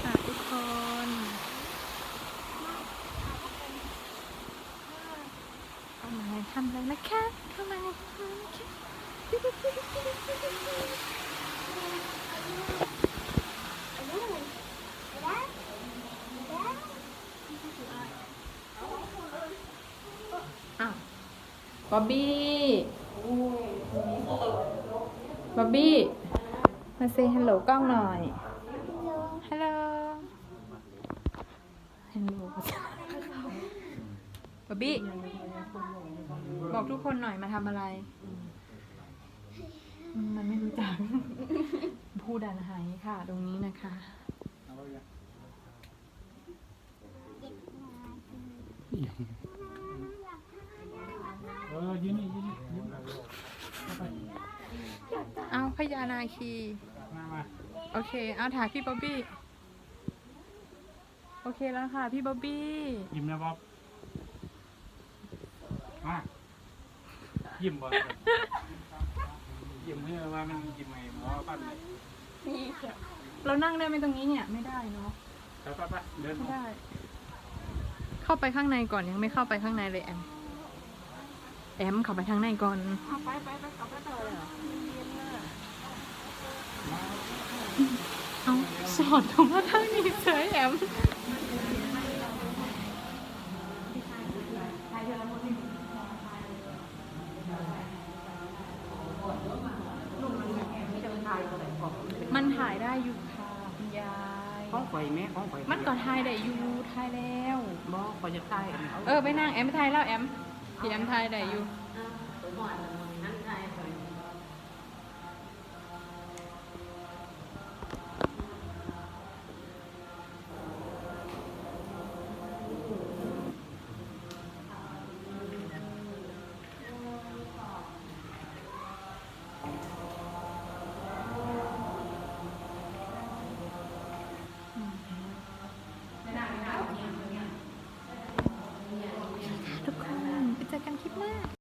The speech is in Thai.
ค่ะทุกคนเข้ามาทำอะไรนะคะเข้ามาทำอะไรนะคะอ้าวบ๊อบบี้บ๊อบบี้ มาเซฮัลโหลกล้องหน่อย ฮัลโหลฮัลโหลบ๊อบบี้บอกทุกคนหน่อยมาทำอะไรอืมมันไม่รู้จัก พูดดันหายค่ะ ตรงนี้นะคะ เออยืนนี่ยืนนี่ยืนเข้าไปเอาพญานาคี มามาโอเค เอาถ่ายพี่บ๊อบบี้ โอเคแล้วค่ะ พี่บ๊อบบี้ ยิ้มนะบ๊อบมายิ้มบ่ยิ้มเพื่อว่ามันยิ้มไงหมอปั้นเลยเรานั่งได้ไหมตรงนี้เนี่ยไม่ได้เนาะไปไปไปเดินไม่ออกได้ เข้าไปข้างในก่อนยังไม่เข้าไปข้างในเลยแอม แอมเข้าไปข้างในก่อน เอาสอดเข้ามาทางนี้เฉยแอม มันถ่ายได้อยู่ค่ะคุณยายของข่อยแม่ของข่อยมันก็ถ่ายได้อยู่ถ่ายแล้ว บ่ข่อยจะตายอันนี้เออไปนั่งแอมไปถ่ายแล้วแอมพี่แอมถ่ายได้อยู่เ